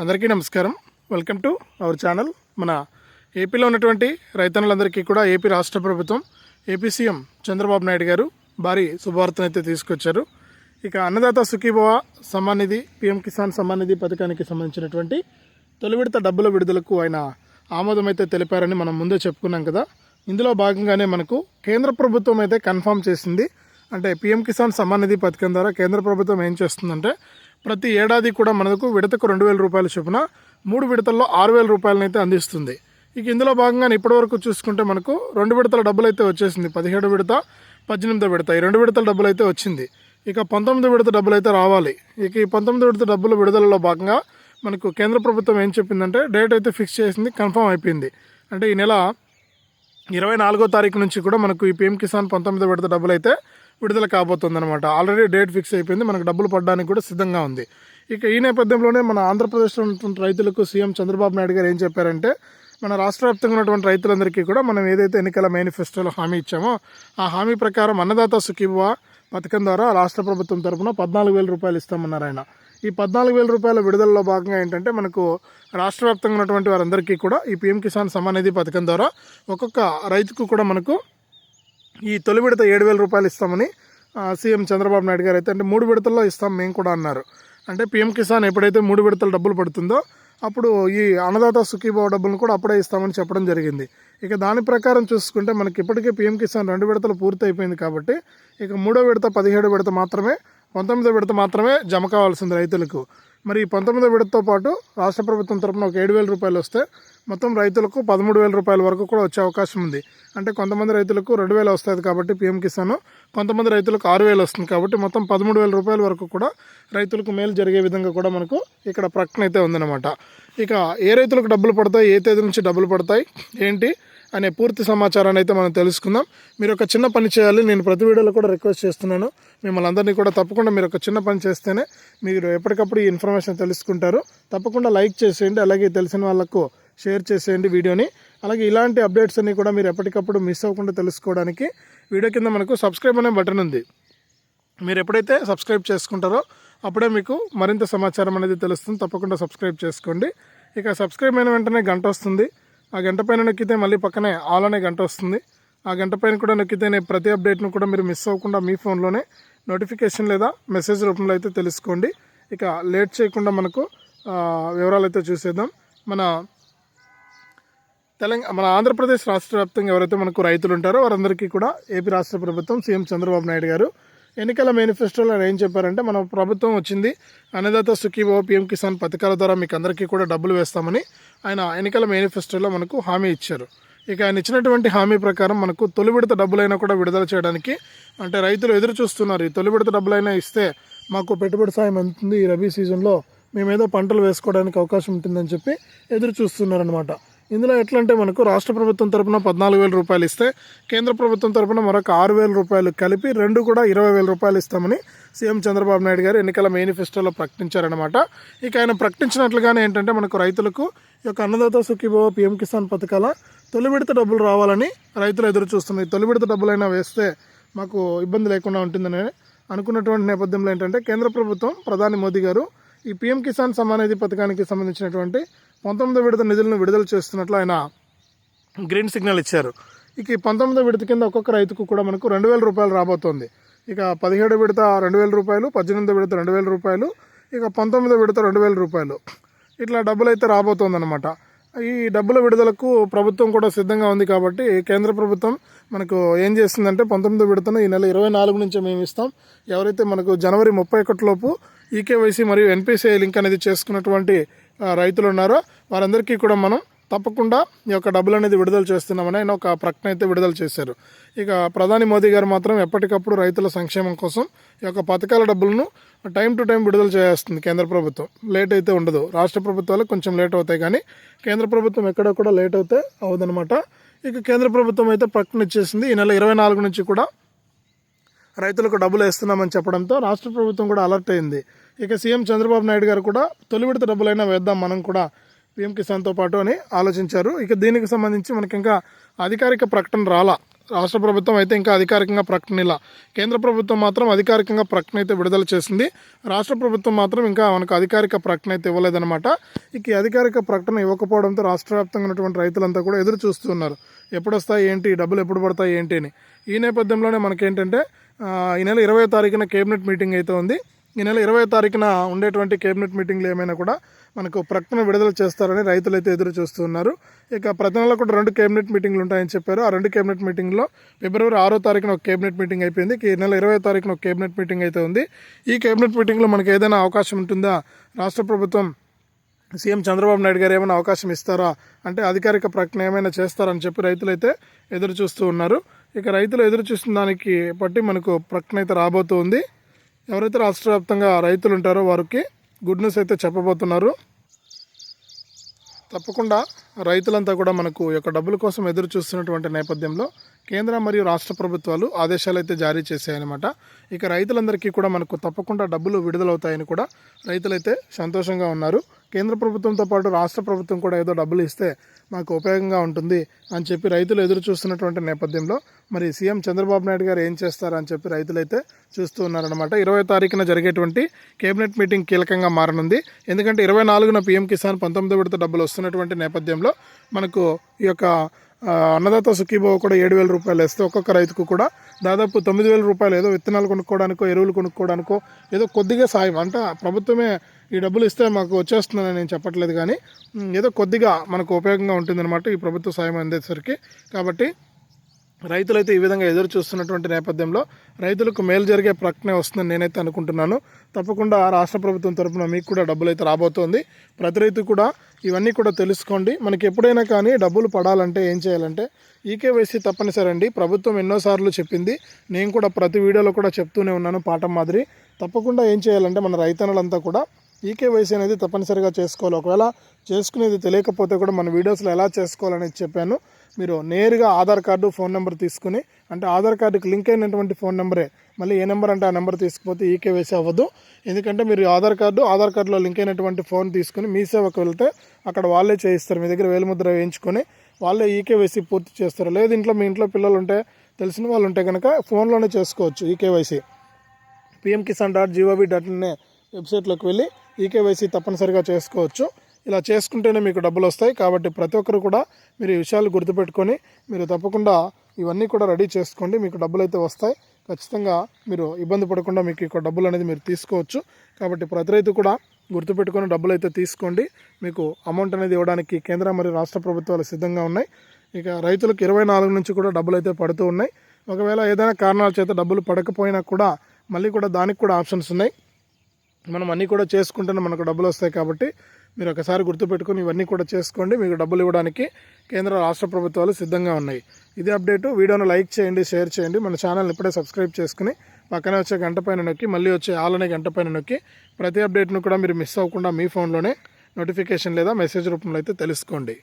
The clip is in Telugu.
అందరికీ నమస్కారం. వెల్కమ్ టు అవర్ ఛానల్ మన ఏపీలో ఉన్నటువంటి రైతన్నులందరికీ కూడా ఏపీ రాష్ట్ర ప్రభుత్వం ఏపీ సీఎం చంద్రబాబు నాయుడు గారు భారీ శుభవార్తనైతే తీసుకొచ్చారు. ఇక అన్నదాత సుఖీభవ సమ్మాన్ నిధి పిఎం కిసాన్ సమ్మాన్ నిధి పథకానికి సంబంధించినటువంటి తొలి విడత డబ్బుల విడుదలకు ఆయన ఆమోదం అయితే తెలిపారని మనం ముందే చెప్పుకున్నాం కదా. ఇందులో భాగంగానే మనకు కేంద్ర ప్రభుత్వం అయితే కన్ఫర్మ్ చేసింది. అంటే పిఎం కిసాన్ సమ్మాన్ నిధి పథకం ద్వారా కేంద్ర ప్రభుత్వం ఏం చేస్తుందంటే ప్రతి ఏడాది కూడా మనకు విడతకు రెండు వేల రూపాయల చొప్పున మూడు విడతల్లో ఆరు వేల రూపాయలను అయితే అందిస్తుంది. ఇక ఇందులో భాగంగా ఇప్పటివరకు చూసుకుంటే మనకు రెండు విడతల డబ్బులు అయితే వచ్చేసింది. పదిహేడు విడత పద్దెనిమిదో విడత ఈ రెండు విడతల డబ్బులు అయితే వచ్చింది. ఇక పంతొమ్మిది విడత డబ్బులు అయితే రావాలి. ఇక ఈ పంతొమ్మిది విడత డబ్బులు విడుదలలో భాగంగా మనకు కేంద్ర ప్రభుత్వం ఏం చెప్పిందంటే డేట్ అయితే ఫిక్స్ చేసింది కన్ఫర్మ్ అయిపోయింది. అంటే ఈ నెల ఇరవై నాలుగో తారీఖు నుంచి కూడా మనకు ఈ పిఎం కిసాన్ పంతొమ్మిదో విడత డబ్బులు అయితే విడుదల కాబోతుందనమాట ఆల్రెడీ డేట్ ఫిక్స్ అయిపోయింది. మనకు డబ్బులు పడడానికి కూడా సిద్ధంగా ఉంది. ఇక ఈ నేపథ్యంలోనే మన ఆంధ్రప్రదేశ్లో ఉన్నటువంటి రైతులకు సీఎం చంద్రబాబు నాయుడు గారు ఏం చెప్పారంటే మన రాష్ట్ర వ్యాప్తంగా ఉన్నటువంటి రైతులందరికీ కూడా మనం ఏదైతే ఎన్నికల మేనిఫెస్టోలో హామీ ఇచ్చామో ఆ హామీ ప్రకారం అన్నదాత సుఖీభవ పథకం ద్వారా రాష్ట్ర ప్రభుత్వం తరపున పద్నాలుగు వేల రూపాయలు ఇస్తామన్నారు ఆయన. ఈ పద్నాలుగు వేల రూపాయల విడుదలలో భాగంగా ఏంటంటే మనకు రాష్ట్ర వ్యాప్తంగా ఉన్నటువంటి వారందరికీ కూడా ఈ పీఎం కిసాన్ సమానిధి నిధి పథకం ద్వారా ఒక్కొక్క రైతుకు కూడా మనకు ఈ తొలి విడత ఏడు వేల రూపాయలు ఇస్తామని సీఎం చంద్రబాబు నాయుడు గారు అయితే అంటే మూడు విడతల్లో ఇస్తాం మేము కూడా అన్నారు. అంటే పిఎం కిసాన్ ఎప్పుడైతే మూడు విడతలు డబ్బులు పడుతుందో అప్పుడు ఈ అన్నదాత సుఖీభావ డబ్బులను కూడా అప్పుడే ఇస్తామని చెప్పడం జరిగింది. ఇక దాని ప్రకారం చూసుకుంటే మనకి ఇప్పటికే పిఎం కిసాన్ రెండు విడతలు పూర్తయిపోయింది కాబట్టి ఇక మూడో విడత పదిహేడు విడత మాత్రమే పంతొమ్మిదో విడత మాత్రమే జమ కావాల్సింది రైతులకు. మరి ఈ పంతొమ్మిదో విడతతో పాటు రాష్ట్ర ప్రభుత్వం తరపున ఒక ఏడు వేల రూపాయలు వస్తే మొత్తం రైతులకు పదమూడు వేల రూపాయల వరకు కూడా వచ్చే అవకాశం ఉంది. అంటే కొంతమంది రైతులకు రెండు వేలు వస్తుంది కాబట్టి పిఎం కిసాన్ కొంతమంది రైతులకు ఆరు వేలు వస్తుంది కాబట్టి మొత్తం పదమూడు వేల రూపాయల వరకు కూడా రైతులకు మేలు జరిగే విధంగా కూడా మనకు ఇక్కడ ప్రకటన అయితే ఉందన్నమాట. ఇక ఏ రైతులకు డబ్బులు పడతాయి ఏ తేదీ నుంచి డబ్బులు పడతాయి ఏంటి అనే పూర్తి సమాచారాన్ని అయితే మనం తెలుసుకుందాం. మీరు ఒక చిన్న పని చేయాలి. నేను ప్రతి వీడియోలో కూడా రిక్వెస్ట్ చేస్తున్నాను. మిమ్మల్ని అందరినీ కూడా తప్పకుండా మీరు ఒక చిన్న పని చేస్తేనే మీరు ఎప్పటికప్పుడు ఈ ఇన్ఫర్మేషన్ తెలుసుకుంటారు. తప్పకుండా లైక్ చేసేయండి. అలాగే తెలిసిన వాళ్ళకు షేర్ చేసేయండి వీడియోని. అలాగే ఇలాంటి అప్డేట్స్ అన్ని కూడా మీరు ఎప్పటికప్పుడు మిస్ అవ్వకుండా తెలుసుకోవడానికి వీడియో కింద మనకు సబ్స్క్రైబ్ అనే బటన్ ఉంది. మీరు ఎప్పుడైతే సబ్స్క్రైబ్ చేసుకుంటారో అప్పుడే మీకు మరింత సమాచారం అనేది తెలుస్తుంది. తప్పకుండా సబ్స్క్రైబ్ చేసుకోండి. ఇక సబ్స్క్రైబ్ అయిన వెంటనే గంట వస్తుంది. ఆ గంట పైన నొక్కితే మళ్ళీ పక్కనే ఆల్ అనే గంట వస్తుంది. ఆ గంట పైన కూడా నొక్కితేనే ప్రతి అప్డేట్ను కూడా మీరు మిస్ అవ్వకుండా మీ ఫోన్లోనే నోటిఫికేషన్ లేదా మెసేజ్ రూపంలో అయితే తెలుసుకోండి. ఇక లేట్ చేయకుండా మనకు వివరాలు అయితే చూసేద్దాం. మన తెలంగాణ మన ఆంధ్రప్రదేశ్ రాష్ట్ర వ్యాప్తంగా ఎవరైతే మనకు రైతులు ఉంటారో వారందరికీ కూడా ఏపీ రాష్ట్ర ప్రభుత్వం సీఎం చంద్రబాబు నాయుడు గారు ఎన్నికల మేనిఫెస్టోలో ఏం చెప్పారంటే మన ప్రభుత్వం వచ్చింది అన్నదాత సుఖీభావ పిఎం కిసాన్ పథకాల ద్వారా మీకు అందరికీ కూడా డబ్బులు వేస్తామని ఆయన ఎన్నికల మేనిఫెస్టోలో మనకు హామీ ఇచ్చారు. ఇక ఆయన ఇచ్చినటువంటి హామీ ప్రకారం మనకు తొలి విడత డబ్బులైనా కూడా విడుదల చేయడానికి అంటే రైతులు ఎదురు చూస్తున్నారు. ఈ తొలి విడత డబ్బులైనా ఇస్తే మాకు పెట్టుబడి సాయం అందుతుంది. ఈ రబీ సీజన్లో మేమేదో పంటలు వేసుకోవడానికి అవకాశం ఉంటుందని చెప్పి ఎదురు చూస్తున్నారనమాట ఇందులో ఎట్లా అంటే మనకు రాష్ట్ర ప్రభుత్వం తరపున పద్నాలుగు వేల రూపాయలు ఇస్తే కేంద్ర ప్రభుత్వం తరపున మరొక ఆరు వేల రూపాయలు కలిపి రెండు కూడా ఇరవై వేల రూపాయలు ఇస్తామని సీఎం చంద్రబాబు నాయుడు గారు ఎన్నికల మేనిఫెస్టోలో ప్రకటించారనమాట ఇక ఆయన ప్రకటించినట్లుగానే ఏంటంటే మనకు రైతులకు ఈ యొక్క అన్నదాత సుఖీభవ పిఎం కిసాన్ పథకాల తొలి విడత డబ్బులు రావాలని రైతులు ఎదురు చూస్తుంది తొలి విడత డబ్బులైనా వేస్తే మాకు ఇబ్బంది లేకుండా ఉంటుందని అనుకున్నటువంటి నేపథ్యంలో ఏంటంటే కేంద్ర ప్రభుత్వం ప్రధాని మోదీ గారు ఈ పిఎం కిసాన్ సమాన్ నిధి పథకానికి సంబంధించినటువంటి పంతొమ్మిదో విడత నిధులను విడుదల చేస్తున్నట్లు ఆయన గ్రీన్ సిగ్నల్ ఇచ్చారు. ఇక ఈ పంతొమ్మిదో విడత కింద ఒక్కొక్క రైతుకు కూడా మనకు రెండు వేల రూపాయలు రాబోతోంది. ఇక పదిహేడు విడత రెండు వేల రూపాయలు పద్దెనిమిదో విడత రెండు వేల రూపాయలు ఇక పంతొమ్మిదో విడత రెండు వేల రూపాయలు. ఇట్లా డబ్బులు అయితే రాబోతోందన్నమాట. ఈ డబ్బుల విడుదలకు ప్రభుత్వం కూడా సిద్ధంగా ఉంది కాబట్టి కేంద్ర ప్రభుత్వం మనకు ఏం చేస్తుందంటే పంతొమ్మిదో విడతను ఈ నెల ఇరవై నాలుగు నుంచి మేము ఇస్తాం. ఎవరైతే మనకు జనవరి ముప్పై ఒకటిలోపు ఈకేవైసీ మరియు ఎన్పిసిఐ లింక్ అనేది చేసుకున్నటువంటి రైతులు ఉన్నారో వారందరికీ కూడా మనం తప్పకుండా ఈ యొక్క డబ్బులు అనేది విడుదల చేస్తున్నామని ఆయన ఒక ప్రకటన అయితే విడుదల చేశారు. ఇక ప్రధాని మోదీ గారు మాత్రం ఎప్పటికప్పుడు రైతుల సంక్షేమం కోసం ఈ యొక్క పథకాల డబ్బులను టైం టు టైం విడుదల చేస్తుంది కేంద్ర ప్రభుత్వం. లేట్ అయితే ఉండదు. రాష్ట్ర ప్రభుత్వాలు కొంచెం లేట్ అవుతాయి కానీ కేంద్ర ప్రభుత్వం ఎక్కడ కూడా లేట్ అవుతే అవదనమాట ఇక కేంద్ర ప్రభుత్వం అయితే ప్రకటన ఇచ్చేసింది ఈ నెల ఇరవై నాలుగు నుంచి కూడా రైతులకు డబ్బులు వేస్తున్నామని చెప్పడంతో రాష్ట్ర ప్రభుత్వం కూడా అలర్ట్ అయింది. ఇక సీఎం చంద్రబాబు నాయుడు గారు కూడా తొలి విడత డబ్బులైనా వేద్దాం మనం కూడా పీఎం కిసాన్తో పాటు అని ఆలోచించారు. ఇక దీనికి సంబంధించి మనకి ఇంకా అధికారిక ప్రకటన రాలా. రాష్ట్ర ప్రభుత్వం అయితే ఇంకా అధికారికంగా ప్రకటన ఇలా. కేంద్ర ప్రభుత్వం మాత్రం అధికారికంగా ప్రకటన అయితే విడుదల చేసింది. రాష్ట్ర ప్రభుత్వం మాత్రం ఇంకా మనకు అధికారిక ప్రకటన అయితే ఇవ్వలేదన్నమాట. ఇక అధికారిక ప్రకటన ఇవ్వకపోవడంతో రాష్ట్ర వ్యాప్తంగా ఉన్నటువంటి రైతులంతా కూడా ఎదురు చూస్తున్నారు ఎప్పుడు వస్తాయి ఏంటి? డబ్బులు ఎప్పుడు పడతాయి ఏంటి అని. ఈ నేపథ్యంలోనే మనకేంటంటే ఈ నెల ఇరవై తారీఖున కేబినెట్ మీటింగ్ అయితే ఉంది. ఈ నెల ఇరవై తారీఖున ఉండేటువంటి కేబినెట్ మీటింగ్లు ఏమైనా కూడా మనకు ప్రకటన విడుదల చేస్తారని రైతులు అయితే ఎదురు చూస్తున్నారు ఇక ప్రతి నెల కూడా రెండు కేబినెట్ మీటింగ్లు ఉంటాయని చెప్పారు. ఆ రెండు కేబినెట్ మీటింగ్లో ఫిబ్రవరి ఆరో తారీఖున ఒక కేబినెట్ మీటింగ్ అయిపోయింది. ఈ నెల ఇరవై తారీఖున ఒక కేబినెట్ మీటింగ్ అయితే ఉంది. ఈ కేబినెట్ మీటింగ్లో మనకి ఏదైనా అవకాశం ఉంటుందా? రాష్ట్ర ప్రభుత్వం సీఎం చంద్రబాబు నాయుడు గారు ఏమైనా అవకాశం ఇస్తారా? అంటే అధికారిక ప్రకటన ఏమైనా చేస్తారని చెప్పి రైతులైతే ఎదురు చూస్తూ ఉన్నారు. ఇక రైతులు ఎదురు చూసిన దానికి బట్టి మనకు ప్రకటన అయితే రాబోతుంది. ఎవరైతే రాష్ట్ర వ్యాప్తంగా రైతులు ఉంటారో వారికి గుడ్ న్యూస్ అయితే చెప్పబోతున్నారు. తప్పకుండా రైతులంతా కూడా మనకు యొక్క డబ్బుల కోసం ఎదురు చూస్తున్నటువంటి నేపథ్యంలో కేంద్ర మరియు రాష్ట్ర ప్రభుత్వాలు ఆదేశాలు అయితే జారీ చేశాయన్నమాట. ఇక రైతులందరికీ కూడా మనకు తప్పకుండా డబ్బులు విడుదలవుతాయని కూడా రైతులైతే సంతోషంగా ఉన్నారు. కేంద్ర ప్రభుత్వంతో పాటు రాష్ట్ర ప్రభుత్వం కూడా ఏదో డబ్బులు ఇస్తే మాకు ఉపయోగంగా ఉంటుంది అని చెప్పి రైతులు ఎదురు చూస్తున్నటువంటి నేపథ్యంలో మరి సీఎం చంద్రబాబు నాయుడు గారు ఏం చేస్తారని చెప్పి రైతులైతే చూస్తూ ఉన్నారనమాట ఇరవై తారీఖున జరిగేటువంటి కేబినెట్ మీటింగ్ కీలకంగా మారనుంది. ఎందుకంటే ఇరవై నాలుగున పీఎం కిసాన్ పంతొమ్మిది విడత డబ్బులు వస్తున్నటువంటి నేపథ్యంలో మనకు ఈ యొక్క అన్నదాత సుఖీభావ కూడా ఏడు వేల రూపాయలు వేస్తే ఒక్కొక్క రైతుకు కూడా దాదాపు తొమ్మిది వేల రూపాయలు ఏదో విత్తనాలు కొనుక్కోవడానికో ఎరువులు కొనుక్కోవడానికో ఏదో కొద్దిగా సాయం. అంటే ప్రభుత్వమే ఈ డబ్బులు ఇస్తే మాకు వచ్చేస్తుందని నేను చెప్పట్లేదు కానీ ఏదో కొద్దిగా మనకు ఉపయోగంగా ఉంటుందన్నమాట ఈ ప్రభుత్వ సాయం అందేసరికి. కాబట్టి రైతులైతే ఈ విధంగా ఎదురు చూస్తున్నటువంటి నేపథ్యంలో రైతులకు మేలు జరిగే ప్రకటన వస్తుందని నేనైతే అనుకుంటున్నాను. తప్పకుండా రాష్ట్ర ప్రభుత్వం తరపున మీకు కూడా డబ్బులు అయితే రాబోతోంది. ప్రతి రైతు కూడా ఇవన్నీ కూడా తెలుసుకోండి. మనకి ఎప్పుడైనా కానీ డబ్బులు పడాలంటే ఏం చేయాలంటే ఈకేవైసీ తప్పనిసరి అండి. ప్రభుత్వం ఎన్నోసార్లు చెప్పింది. నేను కూడా ప్రతి వీడియోలో కూడా చెప్తూనే ఉన్నాను పాఠం మాదిరి. తప్పకుండా ఏం చేయాలంటే మన రైతన్నలంతా కూడా ఈకేవైసీ అనేది తప్పనిసరిగా చేసుకోవాలి. ఒకవేళ చేసుకునేది తెలియకపోతే కూడా మన వీడియోస్లో ఎలా చేసుకోవాలనేది చెప్పాను. మీరు నేరుగా ఆధార్ కార్డు ఫోన్ నెంబర్ తీసుకుని అంటే ఆధార్ కార్డుకి లింక్ అయినటువంటి ఫోన్ నెంబరే మళ్ళీ ఏ నెంబర్ అంటే ఆ నెంబర్ తీసుకుపోతే ఈకేవైసీ అవ్వదు. ఎందుకంటే మీరు ఆధార్ కార్డు ఆధార్ కార్డులో లింక్ అయినటువంటి ఫోన్ తీసుకుని మీ సేవకు వెళ్తే అక్కడ వాళ్ళే చేయిస్తారు. మీ దగ్గర వేలిముద్ర వేయించుకొని వాళ్ళే ఈకేవైసీ పూర్తి చేస్తారు. లేదు ఇంట్లో మీ ఇంట్లో పిల్లలు ఉంటే తెలిసిన వాళ్ళు ఉంటే కనుక ఫోన్లోనే చేసుకోవచ్చు eKYC. PM Kisan dot gov dot ఇన్నే వెబ్సైట్లోకి వెళ్ళి ఈకేవైసీ తప్పనిసరిగా చేసుకోవచ్చు. ఇలా చేసుకుంటేనే మీకు డబ్బులు వస్తాయి. కాబట్టి ప్రతి ఒక్కరు కూడా మీరు ఈ విషయాలు గుర్తుపెట్టుకొని మీరు తప్పకుండా ఇవన్నీ కూడా రెడీ చేసుకోండి. మీకు డబ్బులు అయితే వస్తాయి. ఖచ్చితంగా మీరు ఇబ్బంది పడకుండా మీకు ఇక్కడ డబ్బులు అనేది మీరు తీసుకోవచ్చు. కాబట్టి ప్రతి రైతు కూడా గుర్తుపెట్టుకొని డబ్బులు అయితే తీసుకోండి. మీకు అమౌంట్ అనేది ఇవ్వడానికి కేంద్ర మరియు రాష్ట్ర ప్రభుత్వాలు సిద్ధంగా ఉన్నాయి. ఇక రైతులకు ఇరవై నాలుగు నుంచి కూడా డబ్బులు అయితే పడుతూ ఉన్నాయి. ఒకవేళ ఏదైనా కారణాల చేత డబ్బులు పడకపోయినా కూడా మళ్ళీ కూడా దానికి కూడా ఆప్షన్స్ ఉన్నాయి. మనం అన్నీ కూడా చేసుకుంటేనే మనకు డబ్బులు వస్తాయి కాబట్టి మీరు ఒకసారి గుర్తుపెట్టుకొని ఇవన్నీ కూడా చేసుకోండి. మీకు డబ్బులు ఇవ్వడానికి కేంద్ర రాష్ట్ర ప్రభుత్వాలు సిద్ధంగా ఉన్నాయి. ఇదే అప్డేటు. వీడియోను లైక్ చేయండి షేర్ చేయండి. మన ఛానల్ని ఇప్పుడే సబ్స్క్రైబ్ చేసుకుని పక్కనే వచ్చే గంట పైన నొక్కి మళ్ళీ వచ్చే ఆలనే గంట పైన నొక్కి ప్రతి అప్డేట్ను కూడా మీరు మిస్ అవ్వకుండా మీ ఫోన్లోనే నోటిఫికేషన్ లేదా మెసేజ్ రూపంలో అయితే తెలుసుకోండి.